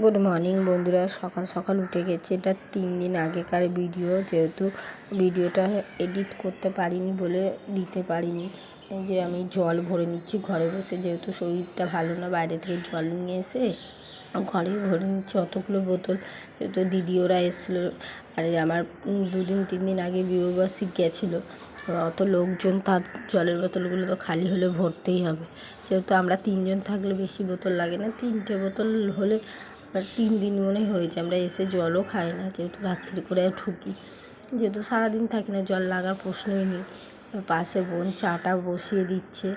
Good morning বন্ধুরা। সকাল সকাল উঠে গেছে। এটা তিন দিন আগেকার ভিডিও যেহেতু ভিডিওটা এডিট করতে পারিনি বলে দিতে পারিনি। যে আমি জল ভরে নিচ্ছি ঘরে বসে, যেহেতু শরীরটা ভালো না, বাইরে থেকে জল নিয়ে এসে ঘরেই ভরে নিচ্ছি অতগুলো বোতল। যেহেতু দিদি ওরা এসেছিল, আর আমার দুদিন, তিন দিন আগে বিবাহবার্ষিক গেছিল। অত লোকজন, তার জলের বোতলগুলো তো খালি হলে ভরতেই হবে। যেহেতু আমরা তিনজন থাকলে বেশি বোতল লাগে না, তিনটে বোতল হলে তিন দিন মনে হয়েছে আমরা এসে জলও খাই না, যেহেতু রাত্রি করে ঢুকি। যেহেতু সারাদিন থাকি না, জল লাগার প্রশ্নই নেই। পাশে বোন চাটা বসিয়ে দিচ্ছে।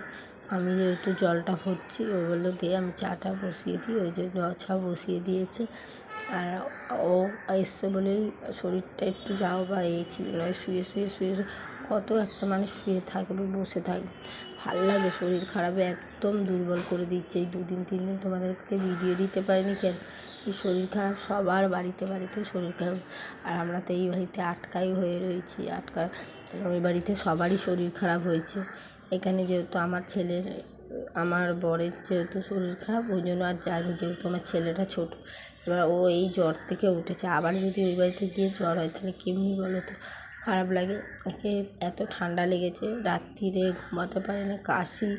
আমি যেহেতু জলটা ভরছি, ও বলল আমি চাটা বসিয়ে দিই। ওই জন্য অছা বসিয়ে দিয়েছে। আর ও এসছে বলেই শরীরটা একটু যাও বা এই ছিল নয়, শুয়ে শুয়ে শুয়ে কত একটা মানুষ শুয়ে থাকবে, বসে থাকবে ভালো লাগে শরীর খারাপে, একদম দুর্বল করে দিচ্ছে। এই দুদিন, তিন দিন তোমাদেরকে ভিডিও দিতে পারিনি কেন? এই শরীর খারাপ, সবার বাড়িতে বাড়িতে শরীর খারাপ। আর আমরা তো এই বাড়িতে আটকাই হয়ে রয়েছি আটকা ওই বাড়িতে সবারই শরীর খারাপ হয়েছে। এখানে যেহেতু আমার ছেলের আমার বরের যেহেতু শরীর খারাপ, ওই জন্য আর যায়নি যেহেতু আমার ছেলেটা ছোট। এবার ও এই জ্বর থেকে উঠেছে। আবার যদি ওই বাড়িতে গিয়ে জ্বর হয়, তাহলে কেমনি বলো তো? খারাপ লাগে। একে এত ঠান্ডা লেগেছে, রাত্রিরে ঘুমাতে পারে না। কাশি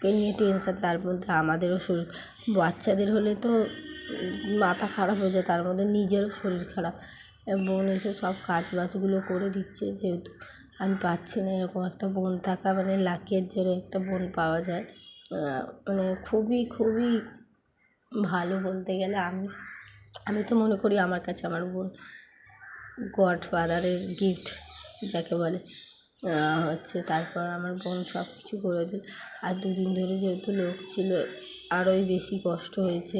কে নিয়ে টেনশন তার মধ্যে আমাদেরও শরীর বাচ্চাদের হলে তো মাথা খারাপ হয়ে যায়, তার মধ্যে নিজেরও শরীর খারাপ। বোন এসে সব কাজ বাজগুলো করে দিচ্ছে যেহেতু। আমি পাচ্ছি না এরকম একটা বোন থাকা মানে লাকের জোরে একটা বোন পাওয়া যায়। মানে খুবই খুবই ভালো বলতে গেলে আমি আমি তো মনে করি আমার কাছে আমার বোন গড ফাদারের গিফট যাকে বলে। হচ্ছে তারপর আমার বোন সব কিছু করে দিল। আর দুদিন ধরে যেহেতু লোক ছিল, আরোই বেশি কষ্ট হয়েছে।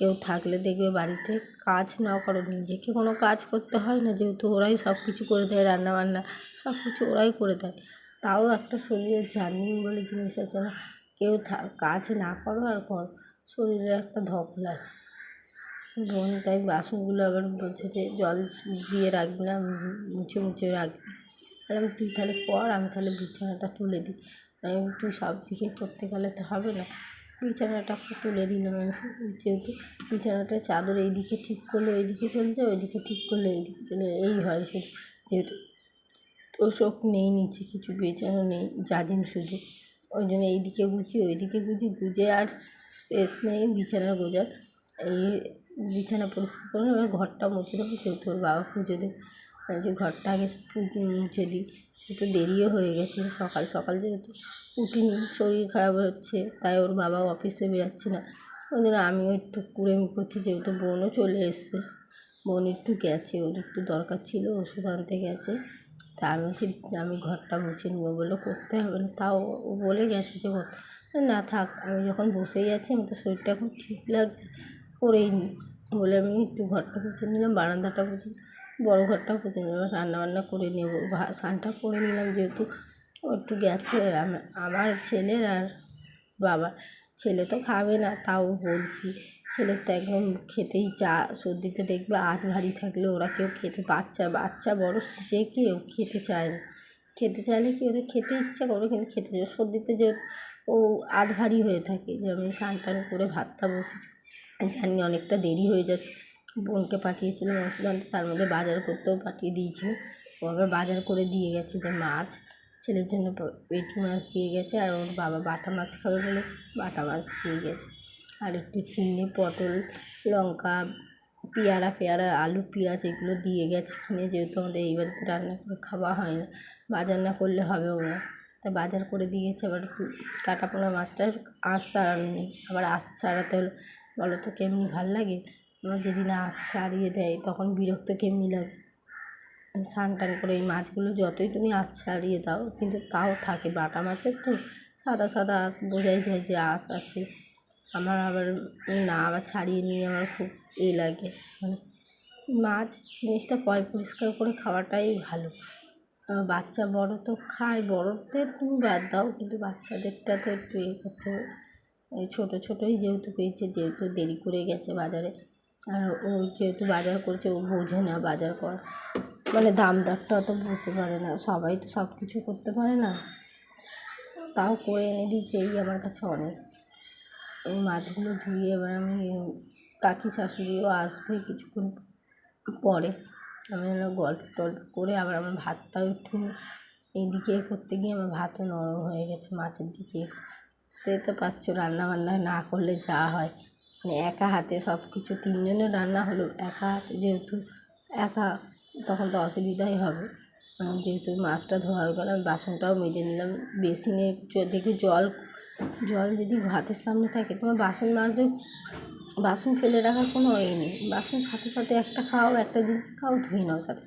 কেউ থাকলে দেখবে বাড়িতে কাজ না করো। নিজেকে কোনো কাজ করতে হয় না, যেহেতু ওরাই সব কিছু করে দেয়, রান্না বান্না সব কিছু ওরাই করে দেয়। তাও একটা শরীরের জার্নিং বলে জিনিস আছে না, কেউ কাজ না করো আর করো। শরীরে একটা ধকল আছে। বোন তাই বাসনগুলো আবার বলছে যে, জল দিয়ে রাখবি না, মুছে মুছে রাখবি। বললাম, তুই তাহলে কর, আমি তাহলে বিছানাটা তুলে দিই। তুই সব দিকে করতে গেলে তো হবে না। বিছানাটা তুলে দিলাম আমি, যেহেতু বিছানাটা চাদর এইদিকে ঠিক করলে ওইদিকে চলে যায়, ওইদিকে ঠিক করলে এইদিকে চলে যায়, এই হয় শুধু যেহেতু তোষক নেই নিচে, কিছু বিছানা নেই দিন শুধু। ওই জন্য এইদিকে গুছি, ওইদিকে গুছি, গুজে আর শেষ নেই বিছানার গোজার। এই বিছানা পরিষ্কার করে ঘরটা মুছে দেবো, যেহেতু ওর বাবা পুজো দেবে। যে ঘরটা আগে মুছে দিই একটু দেরিও হয়ে গেছে, সকাল সকাল যেহেতু উঠিনি, শরীর খারাপ হচ্ছে, তাই ওর বাবা অফিসে বেরোচ্ছে না। ওই জন্য আমিও একটু কুড়েমি করছি, যেহেতু বোনও চলে এসছে। বোন একটু গেছে, ওর একটু দরকার ছিল, ওষুধ আনতে গেছে। তা আমি বলছি, আমি ঘরটা মুছে নেব বলল করতে হবে না। তাও ও বলে গেছে যে না থাক, আমি যখন বসেই আছি আমি তো শরীরটা এখন ঠিক লাগছে। করেই নিই বলে আমি একটু ঘরটা মুছে নিলাম, বারান্দাটা মুছে বড়ো ঘরটাও মুছে নিলাম রান্নাবান্না করে নেব। স্নানটা করে নিলাম যেহেতু, একটু গেছে আমার ছেলের আর বাবার। ছেলে তো খাবে না, তাও বলছি, ছেলের তো একদম খেতেই চা, সর্দিতে দেখবে আধ ভারী থাকলে ওরা কেউ খেতে, বাচ্চা বাচ্চা বড়, যে কেউ খেতে চায় না। খেতে চাইলে কি ওদের খেতে ইচ্ছা করে, কিন্তু খেতে চায় সর্দিতে যে ও আধ ভারী হয়ে থাকে, যে আমি স্নান টান করে ভাতটা বসেছি, জানি অনেকটা দেরি হয়ে যাচ্ছে। বোনকে পাঠিয়েছিলাম ওষুধ আনতে তার মধ্যে বাজার করতেও পাঠিয়ে দিয়েছিলাম। ও আবার বাজার করে দিয়ে গেছে যে মাছ, ছেলের জন্য পেটি মাছ দিয়ে গেছে আর ওর বাবা বাটা মাছ খাবে বলেছে বাটা মাছ দিয়ে গেছে। আর একটু ঝিঙে, পটল, লঙ্কা, পেয়ারা ফেয়ারা আলু, পেঁয়াজ এগুলো দিয়ে গেছে কিনে যেহেতু আমাদের এই বাড়িতে রান্না করে খাওয়া হয় না, বাজার না করলে হবেও না। তা বাজার করে দিয়েছে আবার কাটাপোনা মাছটার আঁশ ছাড়ানো নেই, আবার আঁশ ছাড়াতে হলো। বলো তো কেমনি ভালো লাগে? যেদিন আঁশ ছাড়িয়ে দেয়, তখন বিরক্ত কেমনি লাগে? স্নান টান করে এই মাছগুলো যতই তুমি আঁশ ছাড়িয়ে দাও, কিন্তু তাও থাকে বাটা মাছের তো, সাদা সাদা আঁশ, বোঝাই যায় যে আঁশ আছে। আমার আবার না, আবার ছাড়িয়ে নিয়ে আমার খুব এ লাগে। মানে মাছ জিনিসটা পয় পরিষ্কার করে খাওয়াটাই ভালো। বাচ্চা বড় তো খায়, বড়দের তুমি বাদ দাও, কিন্তু বাচ্চাদেরটা তো একটু এ করতে হবে। ছোটো ছোটোই যেহেতু পেয়েছে, যেহেতু দেরি করে গেছে বাজারে আর ও যেহেতু বাজার করছে, ও বোঝে না বাজার করা মানে দাম দরটা অত বুঝতে পারে না, সবাই তো সব কিছু করতে পারে না। তাও করে এনে দিয়েছে, এই আমার কাছে অনেক। মাছগুলো ধুয়ে এবার আমি কাকি শাশুড়িও আসবে কিছুক্ষণ পরে। আমি গল্প টল্প করে আবার আমার ভাতটাও একটু এইদিকে করতে গিয়ে আমার ভাতও নরম হয়ে গেছে, মাছের দিকে। বুঝতেই তো পারছ রান্না বান্না না করলে যা হয়। মানে একা হাতে সব কিছু তিনজনের রান্না হলো, একা হাতে যেহেতু একা, তখন তো অসুবিধাই হবে। যেহেতু মাছটা ধোয়া হয়ে গেল, আমি বাসনটাও মেজে নিলাম। বেসিনে দেখি জল জল যদি হাতের সামনে থাকে, তোমার বাসন মাজতে বাসন ফেলে রাখার কোনো এ নেই। বাসন সাথে সাথে একটা খাও, একটা জিনিস খাও, ধুয়ে নাও সাথে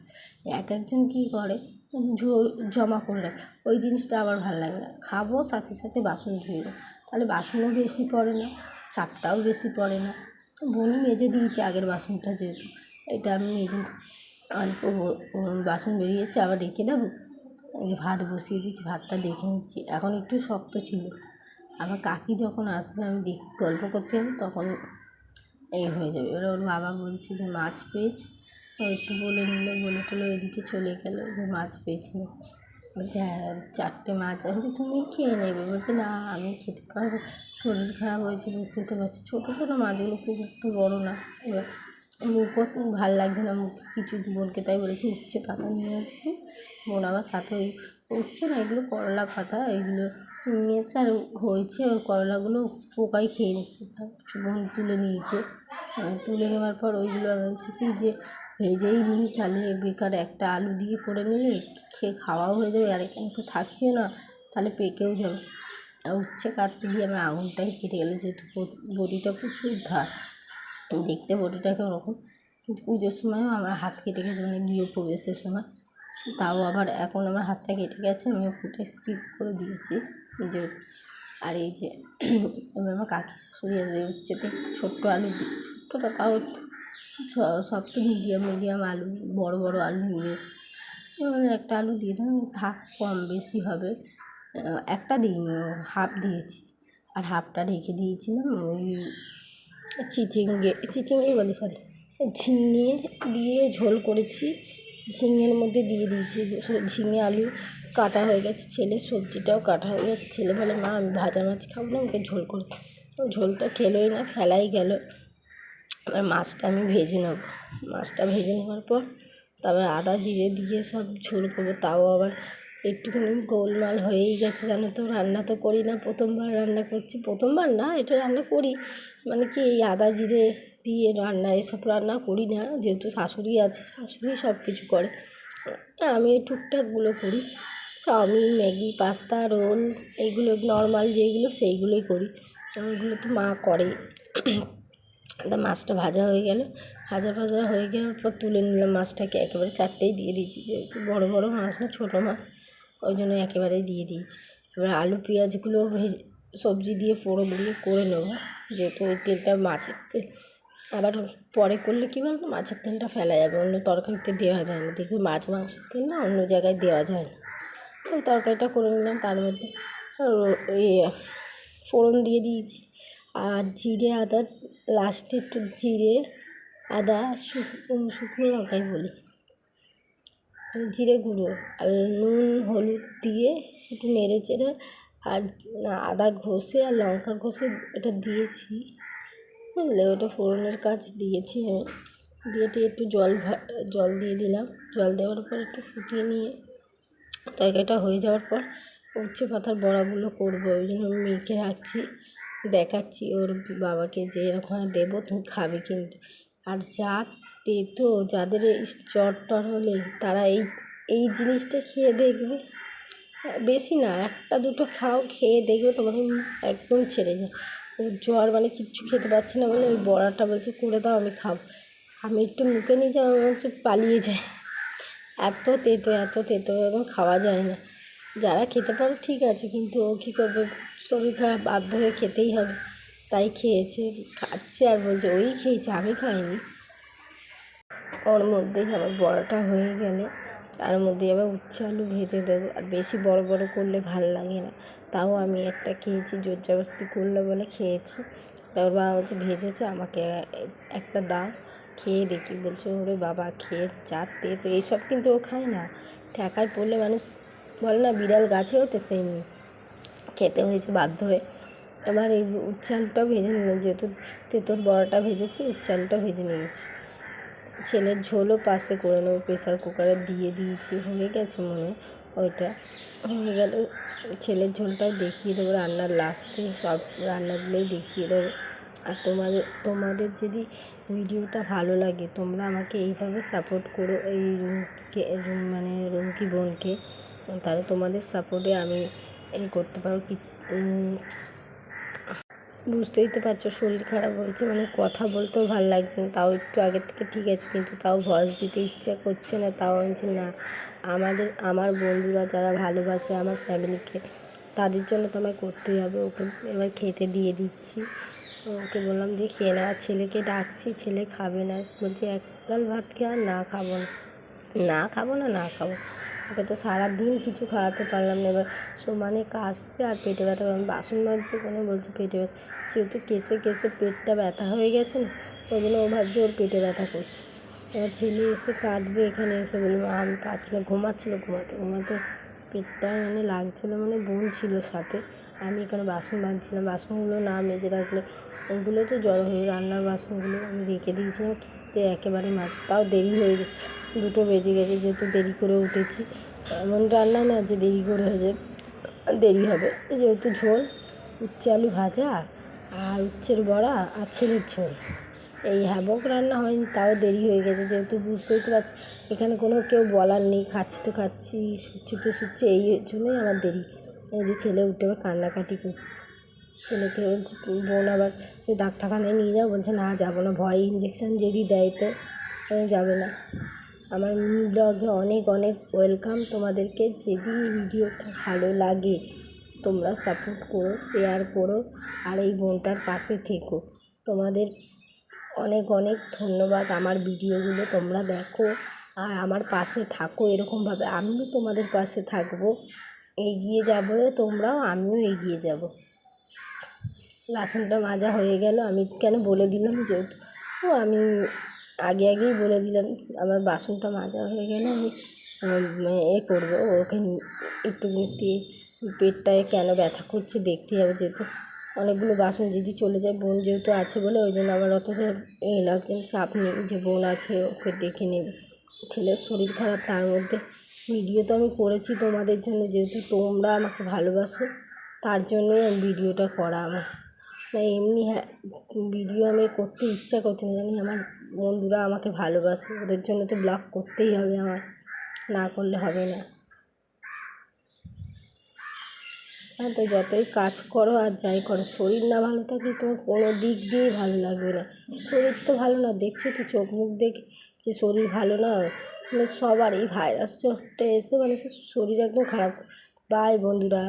এক একজন কী করে? জো- জমা করে রাখে। ওই জিনিসটা আমার ভালো লাগে না। খাব, সাথে সাথে বাসন ধুয়ে তাহলে বাসনও বেশি পড়ে না। চাপটাও বেশি পড়ে না। বনি মেজে দিয়েছে আগের বাসনটা যেহেতু। এটা আমি মেজে অল্প বাসন বেরিয়েছে, আবার রেখে দেবো। ভাত বসিয়ে দিচ্ছি ভাতটা দেখে নিচ্ছি। এখন একটু শক্ত ছিল। আবার কাকি যখন আসবে, আমি দেখ, গল্প করতে হবে তখন এই হয়ে যাবে। এবার ওর বাবা বলছে যে মাছ পেয়েছি। একটু বলে নিল, বলে টলে ওইদিকে চলে গেল যে মাছ পেয়েছি বলছে হ্যাঁ চারটে মাছ বলছি তুমি খেয়ে নেবে। বলছে, না, আমি খেতে পারব। শরীর খারাপ হয়েছে বুঝতেই তো পারছি। ছোটো ছোটো মাছগুলো খুব একটু বড়ো না। এবার মুখও ভালো লাগছে না মুখ কিছু বোনকে তাই বলেছি, উচ্ছে পাতা নিয়ে আসবি। বোন আবার সাথে ওই উচ্ছে না, এগুলো করলা পাতা, এগুলো নিয়ে এসে আর হয়েছে, ওই করলাগুলো পোকাই খেয়ে নিচ্ছে। তার কিছু বোন তুলে নিয়েছে। তুলে নেওয়ার পর ওইগুলো আমি বলছি কি যে ভেজেই নিই তাহলে বেকার একটা আলু দিয়ে করে নিলে খেয়ে খাওয়াও হয়ে যাবে, আর এখানে তো থাকছেও না, তাহলে পেকেও যাবে। আর উচ্ছে কাটতে গিয়ে আমার আঙুলটাই কেটে গেলো, যেহেতু ব- বডিটা প্রচুর ধার, দেখতে বডিটা ওরকম কিন্তু পুজোর সময়ও আমার হাত কেটে গেছে মানে গৃহপ্রবেশের সময়। তাও আবার এখন আমার হাতটা কেটে গেছে, আমি ওখানটা স্কিপ করে দিয়েছি যে আর এই যে আমার কাকি শাশুড়ি আসবে উচ্ছেতে, ছোট্ট আলু ছোট্টটা তাও একটু সব তো মিডিয়াম মিডিয়াম আলু, বড় বড় আলু নিয়ে এসছি একটা আলু দিয়ে দিলাম, থাক, কম বেশি হবে। একটা দিইনি হাফ দিয়েছি। আর হাফটা রেখে দিয়েছিলাম, ওই চিচিঙ্গে চিচিঙ্গেই বলি সরি ঝিঙে দিয়ে ঝোল করেছি। ঝিঙের মধ্যে দিয়ে দিয়েছি ঝিঙে আলু কাটা হয়ে গেছে ছেলে সবজিটাও কাটা হয়ে গেছে। ছেলে বলে, মা, আমি ভাজা মাছ খাব না, আমাকে ঝোল করে ঝোলটা খেলোই না, ফেলাই গেল। এবার মাছটা আমি ভেজে নেব। মাছটা ভেজে নেওয়ার পর তারপর আদা, জিরে দিয়ে সব ঝোল করব। তাও আবার একটুখানি গোলমাল হয়েই গেছে জানো তো। রান্না তো করি না, প্রথমবার রান্না করছি। প্রথমবার না, এটা রান্না করি। মানে কি এই আদা, জিরে দিয়ে রান্না, এসব রান্না করি না। যেহেতু শাশুড়ি আছে, শাশুড়ি সব কিছু করে। আমি টুকটাকগুলো করি। চাউমিন, ম্যাগি, পাস্তা, রোল, এইগুলো নর্মাল যেইগুলো সেইগুলোই করি। ওইগুলো তো মা করে। তা মাছটা ভাজা হয়ে গেল। ভাজা ভাজা হয়ে যাওয়ার পর তুলে নিলাম মাছটাকে। একেবারে চারটেই দিয়ে দিয়েছি, যেহেতু বড় বড় মাছ না, ছোটো মাছ, ওই জন্য একেবারেই দিয়ে দিয়েছি। এবার আলু, পেঁয়াজগুলো সবজি দিয়ে ফোড়ন দিয়ে করে নেব, যেহেতু ওই তেলটা মাছের তেল। আবার পরে করলে কী বলতো, মাছের তেলটা ফেলা যাবে, অন্য তরকারিতে দেওয়া যায় না। দেখবি মাছ, মাংসের তেল না, অন্য জায়গায় দেওয়া যায় না। তো তরকারিটা করে নিলাম, তার মধ্যে ওই ফোড়ন দিয়ে দিয়েছি। আর জিরে আদা লাস্টে একটু জিরে, আদা শুকনো শুকনো লঙ্কাই বলি। জিরে গুঁড়ো আর নুন, হলুদ দিয়ে একটু নেড়ে চেড়ে আর আদা ঘষে আর লঙ্কা ঘষে এটা দিয়েছি। বুঝলে? ওটা ফোড়নের কাজ দিয়েছি আমি। দিয়ে একটু জল জল দিয়ে দিলাম। জল দেওয়ার পর একটু ফুটিয়ে নিয়ে তরকারিটা হয়ে যাওয়ার পর উচ্ছে পাতার বড়াগুলো করব, ওই জন্য আমি মেখে রাখছি। দেখাচ্ছি, ওর বাবাকে যে এরকম দেবো, তুমি খাবে কিন্তু। আর যা তেতো, যাদের এই জ্বর টর হলে তারা এই এই জিনিসটা খেয়ে দেখবে। বেশি না, একটা দুটো খাও, খেয়ে দেখবে তোমাদের একদম ছেড়ে যায় ওর জ্বর মানে কিচ্ছু খেতে পারছে না বলে ওই বড়াটা বলছে, করে দাও, আমি খাব। আমি একটু মুখে নিয়ে আমার হচ্ছে পালিয়ে যায়। এত তেতো এত তেতো এবং খাওয়া যায় না। যারা খেতে পারে ঠিক আছে, কিন্তু ও কী করবে? শরীর খারাপ, বাধ্য হয়ে খেতেই হবে। তাই খেয়েছে, খাচ্ছে আর বলছে, ওই খেয়েছে, আমি খাইনি। ওর মধ্যেই আবার বড়াটা হয়ে গেলে, তার মধ্যে আবার উচ্ছে আলু ভেজে দেবো। আর বেশি বড় বড় করলে ভালো লাগে না। তাও আমি একটা খেয়েছি জোর জবরদস্তি করল বলে খেয়েছি। তার বাবা বলছে, ভেজেছো? আমাকে একটা দাও, খেয়ে দেখি। বলছে, ওরে বাবা, খেয়ে চারটে তো এইসব কিন্তু ও খায় না। ঠেকায় পড়লে মানুষ বলে না, বিড়াল গাছে ওঠে সেই হয়েছে বাধ্য হয়ে। এবার এই উচ্চালটাও ভেজে নিলাম, যেহেতু তেঁতোর বড়াটা ভেজেছি উচ্চালটা ভেজে নিয়েছি। ছেলের ঝোলও পাশে করে নেব প্রেশার কুকারে দিয়ে দিয়েছি, হয়ে গেছে মনে ওইটা। হয়ে গেলে ছেলের ঝোলটাও দেখিয়ে দেবো রান্নার লাস্টে সব রান্নাগুলোই দেখিয়ে দেবো। আর তোমাদের তোমাদের যদি ভিডিওটা ভালো লাগে, তোমরা আমাকে এইভাবে সাপোর্ট করো এই রুমকে রুম- মানে রুমকি বোনকে, তাহলে তোমাদের সাপোর্টে আমি এই করতে পারো কি? বুঝতেই তো পারছ, শরীর খারাপ হয়েছে মানে কথা বলতেও ভালো লাগছে না। তাও একটু আগের থেকে ঠিক আছে, কিন্তু তাও ভয়েস দিতে ইচ্ছা করছে না, তাও আমি না। আমাদের, আমার বন্ধুরা যারা ভালোবাসে আমার ফ্যামিলিকে তাদের জন্য তো আমায় করতেই হবে। ওকে এবার খেতে দিয়ে দিচ্ছি। ওকে বললাম যে, খেয়ে না। ছেলেকে ডাকছি, ছেলে খাবে না। বলছে, এক গাল ভাত খেয়ে আর না খাব না। না খাব না না খাব। ওকে তো সারাদিন কিছু খাওয়াতে পারলাম না। এবার সমানে কাশছে আর পেটে ব্যথা। আমি বাসন মাজছি ওখানে বলছে পেটে ব্যথা? যেহেতু কেসে কেসে পেটটা ব্যথা হয়ে গেছে না, ওই জন্য ও ভাবছে ওর পেটে ব্যথা করছে। এবার ছেলে এসে কাটবে এখানে এসে বলব আমি পাচ্ছি না ঘুমাচ্ছিলো ঘুমাতে ঘুমাতে। পেটটা মানে লাগছিল মানে বোন ছিল সাথে। আমি এখানে বাসন মাজছিলাম, বাসনগুলো না মেজে রাখলে ওগুলো তো জড়ো হয়ে, রান্নার বাসনগুলো আমি রেখে দিয়েছিলাম, খেতে একেবারে মাছ তাও দেরি হয়ে গেছে। দুটো বেজে গেছে, যেহেতু দেরি করে উঠেছি। এমন রান্না না যে দেরি করে হয়ে যায়, দেরি হবে। যেহেতু ঝোল, উচ্ছে আলু ভাজা আর উচ্ছের বড়া আর ছেলের ঝোল। এই হ্যাবক রান্না হয়নি, তাও দেরি হয়ে গেছে, যেহেতু বুঝতেই তো পারছি, এখানে কোনো কেউ বলার নেই, খাচ্ছি তো খাচ্ছি, শুচ্ছি তো শুচ্ছি, এই জন্যই আমার দেরি। এই যে ছেলে উঠে আবার কান্নাকাটি করছে। ছেলেকে বলছে, বোন আবার সে ডাক্তারখানায় নিয়ে যাও বলছে না, যাব না, ভয় ইঞ্জেকশান যদি দেয় তো, যাবে না। আমার ব্লগে অনেক অনেক ওয়েলকাম তোমাদেরকে। যদি ভিডিওটা ভালো লাগে, তোমরা সাপোর্ট করো শেয়ার করো, আর এই বোনটার পাশে থেকো। তোমাদের অনেক অনেক ধন্যবাদ আমার ভিডিওগুলো তোমরা দেখো, আর আমার পাশে থাকো এরকমভাবে। আমিও তোমাদের পাশে থাকব। এগিয়ে যাব তোমরাও, আমিও এগিয়ে যাব। বাসনটা মাজা হয়ে গেল। আমি কেন বলে দিলাম যেহেতু? ও, আমি আগে আগেই বলে দিলাম, আমার বাসনটা মাজা হয়ে গেলে আমি এ করব ওকে একটু পেটটায় কেন ব্যথা করছে দেখতে যাব যেহেতু। অনেকগুলো বাসন যদি চলে যায়, বোন যেহেতু আছে বলে, ওই জন্য আমার অত এ লাগছে, চাপ নেই যে বোন আছে, ওকে ডেকে নেবে। ছেলের শরীর খারাপ তার মধ্যে। ভিডিও তো আমি করেছি তোমাদের জন্য, যেহেতু তোমরা আমাকে ভালোবাসো, তার জন্যই আমি ভিডিওটা করা আমার। না, এমনি হ্যাঁ ভিডিও আমি করতে ইচ্ছা করছে না, জানি আমার বন্ধুরা আমাকে ভালোবাসে, ওদের জন্য তো ব্লগ করতেই হবে আমার, না করলে হবে না। হ্যাঁ তো যতই কাজ করো আর যাই করো, শরীর না ভালো থাকলে তোমার কোনো দিক দিয়েই ভালো লাগবে না। শরীর তো ভালো না, দেখছ তো চোখ মুখ দেখে যে শরীর ভালো না মানে সবার এই ভাইরাস এসে মানুষের শরীর একদম খারাপ। বাই বন্ধুরা।